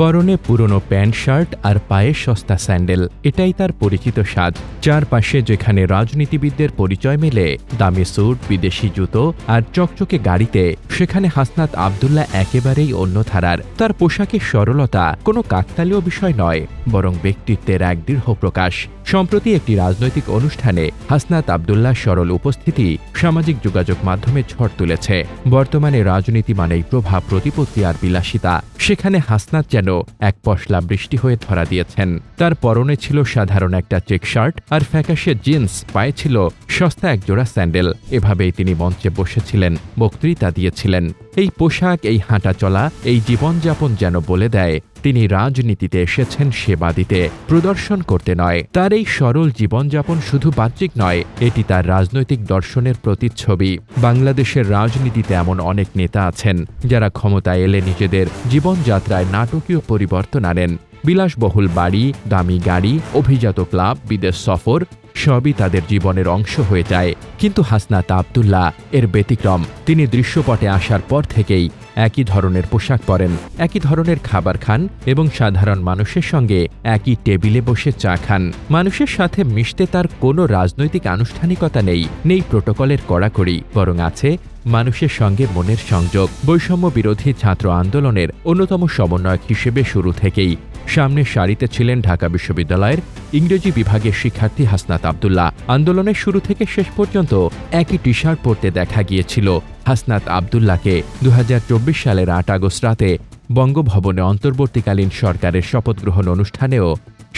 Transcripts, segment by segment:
পরনে পুরনো pant shirt আর পায়ে সস্তা স্যান্ডেল, এটাই তার পরিচিত সাজ চারপাশে যেখানে রাজনীতিবিদদের পরিচয় মেলে, দামি স্যুট, বিদেশি জুতো আর চকচকে গাড়িতে, সেখানে হাসনাত আবদুল্লাহ একেবারেই অন্য ধারার। তার পোশাকের সরলতা কোনো কাকতালীয় বিষয় নয়, বরং ব্যক্তিত্বের এক দৃঢ় প্রকাশ। সম্প্রতি একটি রাজনৈতিক অনুষ্ঠানে হাসনাত আবদুল্লাহ সরল উপস্থিতি সামাজিক যোগাযোগ মাধ্যমে ঝড় তুলেছে। বর্তমানে রাজনীতি মানেই প্রভাব প্রতিপত্তি আর বিলাসিতা। সেখানে হাসনাত যেন এক পশলা বৃষ্টি হয়ে ধরা দিয়েছেন। তার পরনে ছিল সাধারণ একটা চেক শার্ট আর ফ্যাকাশে জিন্স, পায়ে ছিল সস্তা এক জোড়া স্যান্ডেল। এভাবেই তিনি মঞ্চে বসেছিলেন, বক্তৃতা দিয়েছিলেন। এই পোশাক, এই হাঁটা চলা, এই জীবনযাপন যেন বলে দেয়, তিনি রাজনীতিতে এসেছেন সেবা দিতে, প্রদর্শন করতে নয়। তার এই সরল জীবনযাপন শুধু বাহ্যিক নয়, এটি তার রাজনৈতিক দর্শনের প্রতিচ্ছবি। বাংলাদেশের রাজনীতিতে এমন অনেক নেতা আছেন, যারা ক্ষমতায় এলে নিজেদের জীবনযাত্রায় নাটকীয় পরিবর্তন আনেন। বিলাসবহুল বাড়ি, দামি গাড়ি, অভিজাত ক্লাব, বিদেশ সফর, সবই তাদের জীবনের অংশ হয়ে যায়। কিন্তু হাসনাত আবদুল্লাহ এর ব্যতিক্রম, তিনি দৃশ্যপটে আসার পর থেকেই একই ধরনের পোশাক পরেন, একই ধরনের খাবার খান এবং সাধারণ মানুষের সঙ্গে একই টেবিলে বসে চা খান। মানুষের সাথে মিশতে তার কোনো রাজনৈতিক আনুষ্ঠানিকতা নেই নেই প্রোটোকলের কড়াকড়ি, বরং আছে মানুষের সঙ্গে মনের সংযোগ, বৈষম্য বিরোধী ছাত্র আন্দোলনের অন্যতম সমন্বয়ক হিসেবে শুরু থেকেই। সামনের সারিতে ছিলেন ঢাকা বিশ্ববিদ্যালয়ের ইংরেজি বিভাগের শিক্ষার্থী হাসনাত আবদুল্লাহ। আন্দোলনের শুরু থেকে শেষ পর্যন্ত একই টি শার্ট পরতে দেখা গিয়েছিল হাসনাত আবদুল্লাহকে। দু সালের আট আগস্ট রাতে বঙ্গভবনে অন্তর্বর্তীকালীন সরকারের শপথ গ্রহণ অনুষ্ঠানেও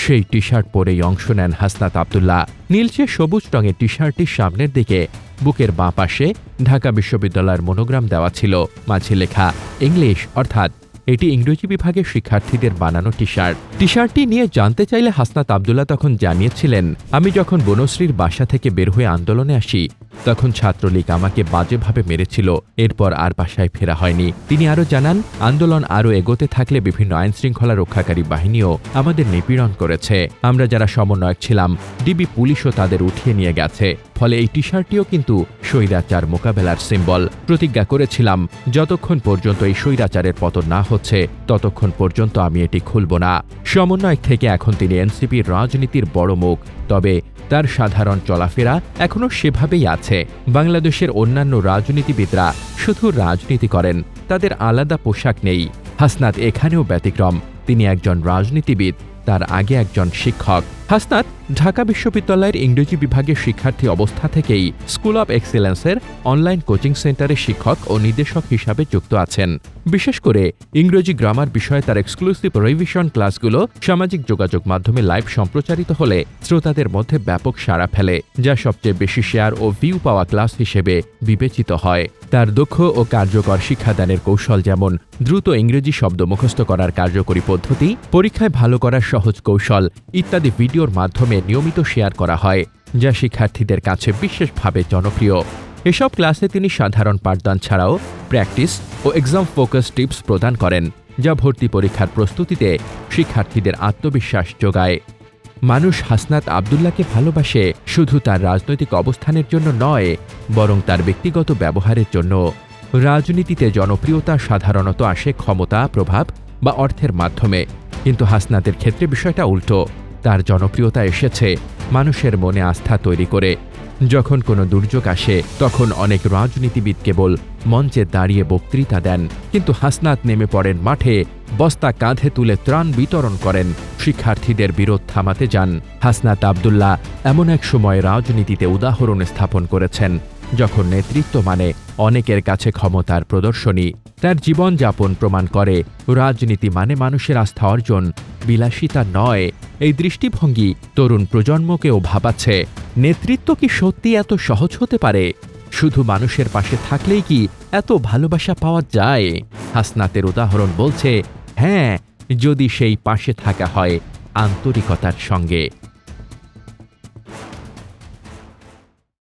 সেই টি শার্ট পরেই অংশ নেন হাসনাত আবদুল্লাহ। নীলচে সবুজ রঙের টি শার্টটির সামনের দিকে বুকের বাঁ পাশে ঢাকা বিশ্ববিদ্যালয়ের মনোগ্রাম দেওয়া ছিল। মাঝে লেখা, ইংলিশ অর্থাৎ, এটি ইংরেজি বিভাগের শিক্ষার্থীদের বানানো টি শার্ট টি শার্টটি নিয়ে জানতে চাইলে হাসনাত আবদুল্লাহ তখন জানিয়েছিলেন, আমি যখন বনশ্রীর বাসা থেকে বের হয়ে আন্দোলনে আসি, তখন ছাত্রলীগ আমাকে বাজেভাবে মেরেছিল, এরপর আর বাসায় ফেরা হয়নি। তিনি আরও জানান, আন্দোলন আরও এগোতে থাকলে বিভিন্ন আইন শৃঙ্খলা রক্ষাকারী বাহিনীও আমাদের নিপীড়ন করেছে। আমরা যারা সমন্বয়ক ছিলাম, ডিবি পুলিশও তাদের উঠিয়ে নিয়ে গেছে। ফলে এই টি শার্টটিও কিন্তু স্বৈরাচার মোকাবেলার সিম্বল। প্রতিজ্ঞা করেছিলাম, যতক্ষণ পর্যন্ত এই স্বৈরাচারের পতন না হচ্ছে, ততক্ষণ পর্যন্ত আমি এটি খুলব না। সমন্বয়ক থেকে এখন তিনি এনসিপির রাজনীতির বড় মুখ, তবে তার সাধারণ চলাফেরা এখনও সেভাবেই আছে। বাংলাদেশের অন্যান্য রাজনীতিবিদরা শুধু রাজনীতি করেন, তাদের আলাদা পোশাক নেই। হাসনাত এখানেও ব্যতিক্রম, তিনি একজন রাজনীতিবিদ, তার আগে একজন শিক্ষক। হাসনাত, ঢাকা বিশ্ববিদ্যালয়ের ইংরেজি বিভাগের শিক্ষার্থী অবস্থা থেকেই স্কুল অব এক্সেলেন্সের অনলাইন কোচিং সেন্টারের শিক্ষক ও নির্দেশক হিসাবে যুক্ত আছেন। বিশেষ করে ইংরেজি গ্রামার বিষয়ে তার এক্সক্লুসিভ রিভিশন ক্লাসগুলো সামাজিক যোগাযোগ মাধ্যমে লাইভ সম্প্রচারিত হলে শ্রোতাদের মধ্যে ব্যাপক সাড়া ফেলে, যা সবচেয়ে বেশি শেয়ার ও ভিউ পাওয়া ক্লাস হিসেবে বিবেচিত হয়। তার দক্ষ ও কার্যকর শিক্ষাদানের কৌশল যেমন দ্রুত ইংরেজি শব্দ মুখস্থ করার কার্যকরী পদ্ধতি, পরীক্ষায় ভালো করার সহজ কৌশল ইত্যাদি ভিডিওর মাধ্যমে নিয়মিত শেয়ার করা হয়, যা শিক্ষার্থীদের কাছে বিশেষভাবে জনপ্রিয়। এসব ক্লাসে তিনি সাধারণ পাঠদান ছাড়াও প্র্যাকটিস ও এক্সাম ফোকাস টিপস প্রদান করেন, যা ভর্তি পরীক্ষার প্রস্তুতিতে শিক্ষার্থীদের আত্মবিশ্বাস যোগায়। মানুষ হাসনাত আবদুল্লাহকে ভালোবাসে শুধু তার রাজনৈতিক অবস্থানের জন্য নয়, বরং তার ব্যক্তিগত ব্যবহারের জন্য। রাজনীতিতে জনপ্রিয়তা সাধারণত আসে ক্ষমতা, প্রভাব বা অর্থের মাধ্যমে, কিন্তু হাসনাতের ক্ষেত্রে বিষয়টা উল্টো। তার জনপ্রিয়তা এসেছে মানুষের মনে আস্থা তৈরি করে। যখন কোনো দুর্যোগ আসে, তখন অনেক রাজনীতিবিদ কেবল মঞ্চে দাঁড়িয়ে বক্তৃতা দেন। কিন্তু হাসনাত নেমে পড়েন মাঠে, বস্তা কাঁধে তুলে ত্রাণ বিতরণ করেন, শিক্ষার্থীদের বিরোধ থামাতে যান। হাসনাত আবদুল্লাহ এমন এক সময় রাজনীতিতে উদাহরণ স্থাপন করেছেন। যখন নেতৃত্ব মানে অনেকের কাছে ক্ষমতার প্রদর্শনী, তার জীবনযাপন প্রমাণ করে রাজনীতি মানে মানুষের আস্থা অর্জন, বিলাসিতা নয়। এই দৃষ্টিভঙ্গি তরুণ প্রজন্মকেও ভাবাচ্ছে। নেতৃত্ব কি সত্যি এত সহজ হতে পারে? শুধু মানুষের পাশে থাকলেই কি এত ভালোবাসা পাওয়া যায়? হাসনাতের উদাহরণ বলছে হ্যাঁ যদি সেই পাশে থাকা হয় আন্তরিকতার সঙ্গে।